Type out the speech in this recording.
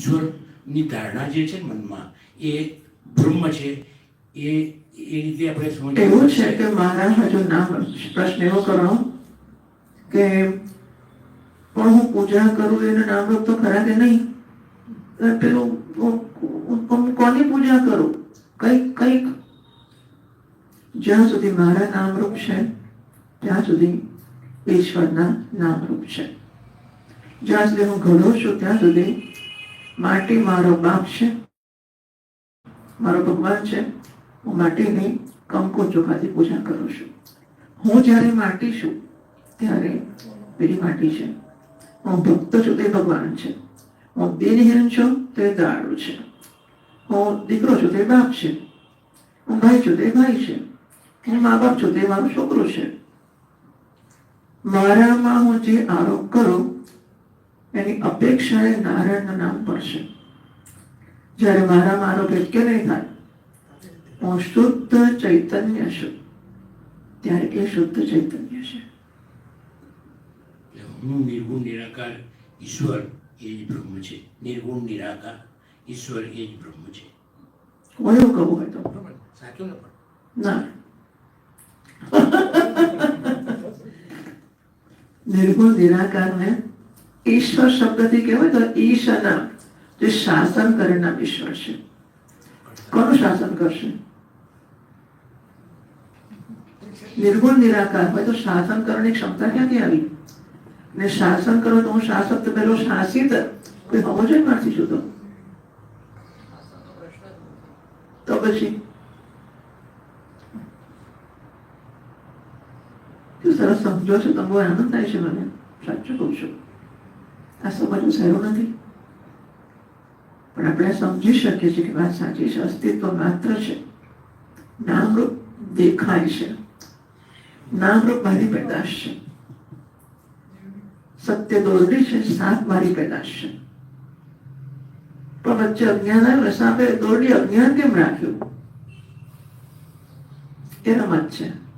ઈશ્વરની ધારણા જે છે મનમાં, એ બ્રહ્મ છે, એ એ રીતે આપણે સમજ એવું છે કે મારા હજુ ના પ્રશ્ન એવો કરો કે પણ હું પૂજા કરું એનું નામરૂપ તો ખરા કે નહીં? હું કોની પૂજા કરું? કંઈક કંઈક. જ્યાં સુધી મારા નામરૂપ છે, ત્યાં સુધી ઈશ્વરના નામરૂપ છે. જ્યાં સુધી હું ઘડું છું, ત્યાં સુધી માટી મારો બાપ છે. મારો ભગવાન છે. હું માટીની કંકુ ચોખાથી પૂજા કરું છું. હું જ્યારે માટી છું, ત્યારે પેલી માટી છે. હું ભક્ત છું, તે ભગવાન છે. હું દિનહીન છું, તે દાડું છે. હું દીકરો છું, તે બાપ છે. હું ભાઈ છું, તે ભાઈ છે. હું મા બાપ છું, તે મારું છોકરો છે. મારામાં હું જે આરોપ કરું એની અપેક્ષા એ નારાયણના નામ પડશે. જ્યારે મારામાં મારો એટલે નહીં થાય હું શુદ્ધ ચૈતન્ય છું. ત્યારે એ શુદ્ધ ચૈતન્ય છે. હું નિર્ગુણ નિરાકાર ઈશ્વર એ જ બ્રહ્મ છે. નિર્ગુણ નિરાકાર ઈશ્વર એ જ બ્રહ્મ છે. હું એવું કહું હોય તો? સાચું ને પણ? ના. નિર્ગુણ નિરાકારને ઈશ્વર શબ્દથી કહેવાય તો ઈશના. જે શાસન કરનાર ઈશ્વર છે. કોનું શાસન કરશે? નિર્ગુણ, નિરાકાર હોય તો શાસન કરવાની ક્ષમતા ક્યાંથી આવી? ને શાસન કરો તો હું શાસક તો પેલો શાસિત. કોઈ હોવો જોઈએ મારથી છું તો પછી? સરસ સમજો છો? તમે આનંદ થાય છે મને. સાચું કહું છું. આ સમજવું સહેલું નથી. પણ આપણે સમજી શકીએ છીએ કે વાત સાચી છે, અસ્તિત્વ માત્ર છે. નામરૂપ દેખાય છે. નામરૂપ મારી પેદાશ છે. સત્ય દોરડી છે, સાત મારી પેદાશ છે. પણ વચ્ચે અજ્ઞાન આવ્યું સાપે દોરડી અજ્ઞાન કેમ રાખ્યું? એનો મત છે.